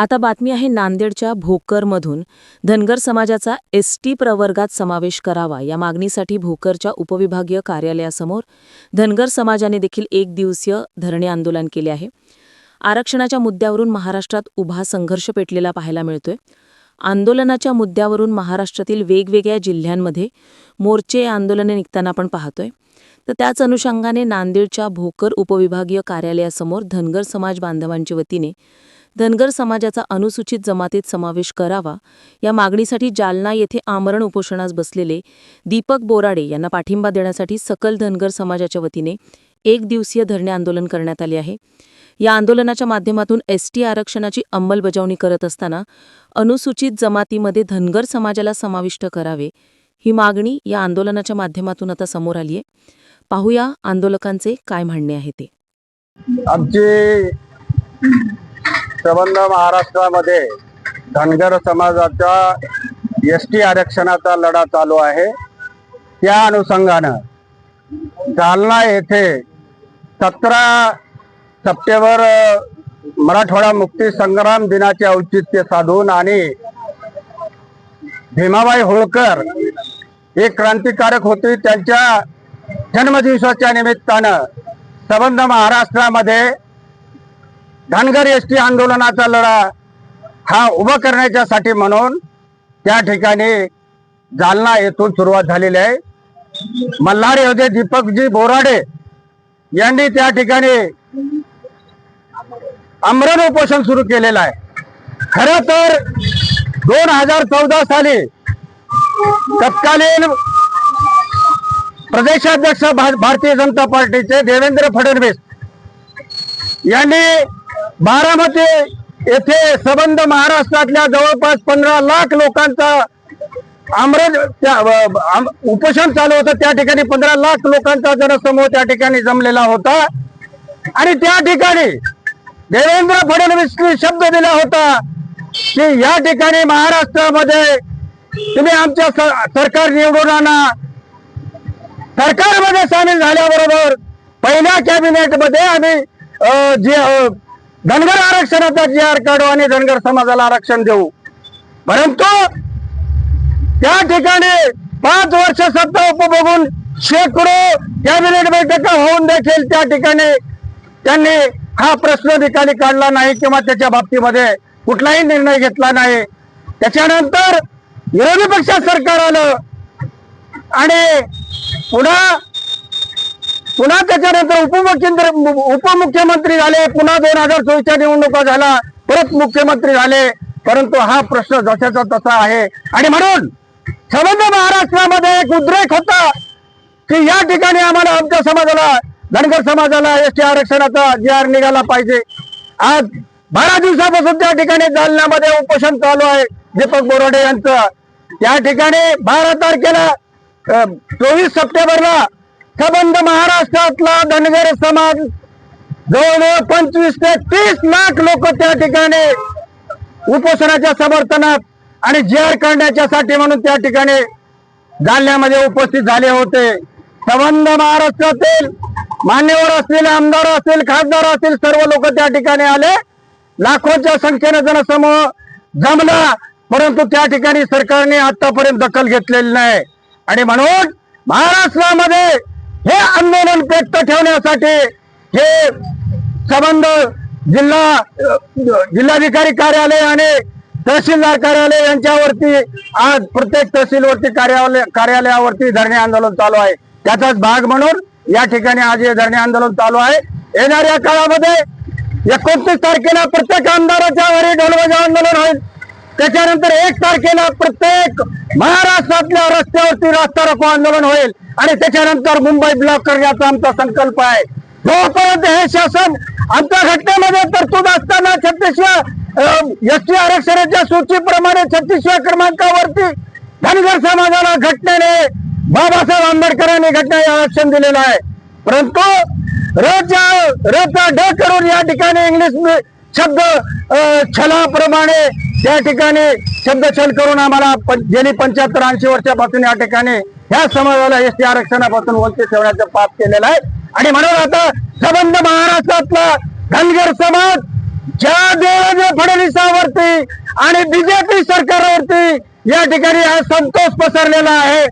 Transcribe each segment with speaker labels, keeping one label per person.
Speaker 1: आता बातमी आहे नांदेडच्या भोकरमधून. धनगर समाजाचा एस टी प्रवर्गात समावेश करावा या मागणीसाठी भोकरच्या उपविभागीय कार्यालयासमोर धनगर समाजाने देखील एक दिवसीय धरणे आंदोलन केले आहे. आरक्षणाच्या मुद्द्यावरून महाराष्ट्रात उभा संघर्ष पेटलेला पाहायला मिळतोय. आंदोलनाच्या मुद्द्यावरून महाराष्ट्रातील वेगवेगळ्या जिल्ह्यांमध्ये मोर्चे आंदोलने निघताना आपण पाहतोय. तर त्याच अनुषंगाने नांदेडच्या भोकर उपविभागीय कार्यालयासमोर धनगर समाज बांधवांच्या वतीने धनगर समाजाचा अनुसूचित जमातीत समावेश करावा. या मागणीसाठी जालना येथे आमरण उपोषणास बसलेले दीपक बोराडे यांना पाठिंबा देण्यासाठी सकल धनगर समाजाच्या वतीने एक दिवसीय धरणे आंदोलन करण्यात आले आहे. या आंदोलनाच्या माध्यमातून एस टी आरक्षणाची अंमलबजावणी करत असताना अनुसूचित जमातीमध्ये धनगर समाजाला समाविष्ट करावे ही मागणी या आंदोलनाच्या माध्यमातून आता समोर आली आहे. पाहूया आंदोलकांचे काय म्हणणे आहे ते.
Speaker 2: आमचे संबंध महाराष्ट्रामध्ये धनगर समाजाच्या एस टी आरक्षणाचा लढा चालू आहे. त्या अनुषंगानं जालना येथे सतरा सप्टेंबर मराठवाडा मुक्ती संग्राम दिनाचे औचित्य साधून आणि भीमाबाई होळकर एक क्रांतिकारक होते. त्यांच्या जन्मदिवसाच्या निमित्तानं संबंध महाराष्ट्रामध्ये धनगर एस टी आंदोलनाचा लढा हा उभा करण्याच्यासाठी म्हणून त्या ठिकाणी जालना येथून सुरुवात झालेली आहे. मल्हार योधे दीपकजी बोराडे यांनी त्या ठिकाणी अमरण उपोषण सुरू केलेलं आहे. खर तर दोन हजार चौदा साली तत्कालीन प्रदेशाध्यक्ष भा- भारतीय जनता पार्टीचे देवेंद्र फडणवीस यांनी बारामती येथे संबंध महाराष्ट्रातल्या जवळपास पंधरा लाख लोकांचा आमरण उपोषण चालू होतं. त्या ठिकाणी पंधरा लाख लोकांचा जनसमूह त्या ठिकाणी जमलेला होता. आणि त्या ठिकाणी देवेंद्र फडणवीसनी शब्द दिला होता की या ठिकाणी महाराष्ट्रामध्ये तुम्ही आमच्या सरकार निवडून आणा. सरकारमध्ये सामील झाल्याबरोबर पहिल्या कॅबिनेटमध्ये आम्ही जे धनगर आरक्षणाचा जी आर काढू आणि धनगर समाजाला आरक्षण देऊ. परंतु त्या ठिकाणी पाच वर्ष सत्ता उपभोगून शेकडो कॅबिनेट बैठका होऊन देखील त्या ठिकाणी त्यांनी हा प्रश्न निकाली काढला नाही किंवा त्याच्या बाबतीमध्ये कुठलाही निर्णय घेतला नाही. त्याच्यानंतर विरोधी पक्षात सरकार आलं आणि पुन्हा पुन्हा त्याच्यानंतर उपमुख्यमंत्री उपमुख्यमंत्री झाले. पुन्हा दोन हजार चोवीसच्या निवडणुका झाला परत मुख्यमंत्री झाले. परंतु हा प्रश्न जशाचा तसा आहे. आणि म्हणून संबंध महाराष्ट्रामध्ये एक उद्रेक होता की या ठिकाणी आम्हाला आमच्या समाजाला धनगर समाजाला एसटी आरक्षणाचा जी आर निघाला पाहिजे. आज बारा दिवसापासून त्या ठिकाणी जालन्यामध्ये उपोषण चालू आहे. दीपक बोराडे यांचं. त्या ठिकाणी बारा तारखेला चोवीस सप्टेंबरला संबंध महाराष्ट्रातला धनगर समाज जवळजवळ पंचवीस ते तीस लाख लोक त्या ठिकाणी उपोषणाच्या समर्थनात आणि जेर करण्याच्यासाठी म्हणून त्या ठिकाणी जालन्यामध्ये उपस्थित झाले होते. संबंध महाराष्ट्रातील मान्यवर असतील आमदार असतील खासदार असतील सर्व लोक त्या ठिकाणी आले. लाखोच्या संख्येने जनसमूह जमला परंतु त्या ठिकाणी सरकारने आतापर्यंत दखल घेतलेली नाही. आणि म्हणून महाराष्ट्रामध्ये हे आंदोलन व्यक्त ठेवण्यासाठी हे संबंध जिल्हा जिल्हाधिकारी कार्यालय आणि तहसीलदार कार्यालय यांच्यावरती आज प्रत्येक तहसीलवरती कार्यालय कार्यालयावरती धरणे आंदोलन चालू आहे. त्याचाच भाग म्हणून या ठिकाणी आज हे धरणे आंदोलन चालू आहे. येणाऱ्या काळामध्ये एकोणतीस तारखेला प्रत्येक आमदाराच्या घरी ढोलबाजा आंदोलन होईल. त्याच्यानंतर एक तारखेला प्रत्येक महाराष्ट्रातल्या रस्त्यावरती रास्ता रोको आंदोलन होईल आणि त्याच्यानंतर मुंबई ब्लॉक करण्याचा आमचा संकल्प आहे. जोपर्यंत हे शासन आमच्या घटनेमध्ये तरतूद असताना छत्तीसव्या एस टी आरक्षणाच्या सूचीप्रमाणे छत्तीसव्या क्रमांकावरती धनगर समाजाला घटनेने बाबासाहेब आंबेडकरांनी घटना आरक्षण दिलेलं आहे. परंतु रोजच्या रचा ड करून या ठिकाणी इंग्लिश शब्द छलाप्रमाणे त्या ठिकाणी शब्द करून आम्हाला गेली पंच्याहत्तर ऐंशी वर्षापासून या ठिकाणी ह्या समाजाला एस टी आरक्षणापासून वंचित ठेवण्याचा पाप केलेला आहे. आणि म्हणून आता संबंध महाराष्ट्रातला धनगर समाज ज्या देवेंद्र फडणवीसावरती आणि बीजेपी सरकारवरती या ठिकाणी हा संतोष पसरलेला आहे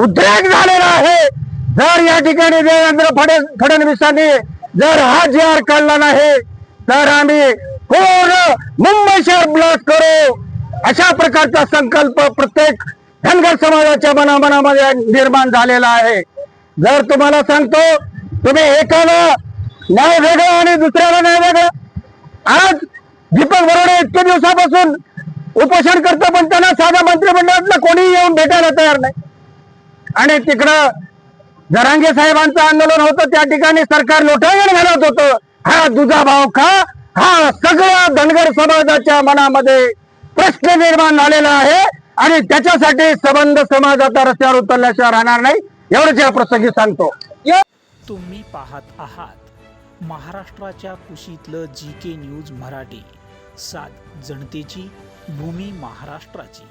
Speaker 2: उद्रेक झालेला आहे. जर या ठिकाणी देवेंद्र फडणवीसांनी जर हा जी आर काढला नाही तर आम्ही पूर्ण मुंबई शहर ब्लॉक करो. अशा प्रकारचा संकल्प प्रत्येक धनगर समाजाच्या मनामनामध्ये निर्माण झालेला आहे. जर तुम्हाला सांगतो तुम्ही एकाला न्याय वेगळं आणि दुसऱ्याला न्याय वेगळं. आज दीपक बरोडे इतके दिवसापासून उपोषण करतो पण त्यांना साधा मंत्रिमंडळातलं कोणीही येऊन भेटायला तयार नाही. आणि तिकडं जरांगे साहेबांचं आंदोलन होतं त्या ठिकाणी सरकार लोटायला घालत होतं. हा दुजा भाव का? हा सगळ्या धनगर समाजाच्या मनामध्ये प्रश्न निर्माण झालेला आहे आणि त्याच्यासाठी संबंध समाज आता रस्त्यावर उतरल्याशिवाय राहणार नाही. एवढंच या प्रसंगी सांगतो.
Speaker 3: तुम्ही पाहत आहात महाराष्ट्राच्या कुशीतलं जी के न्यूज मराठी. सात जनतेची भूमी महाराष्ट्राची.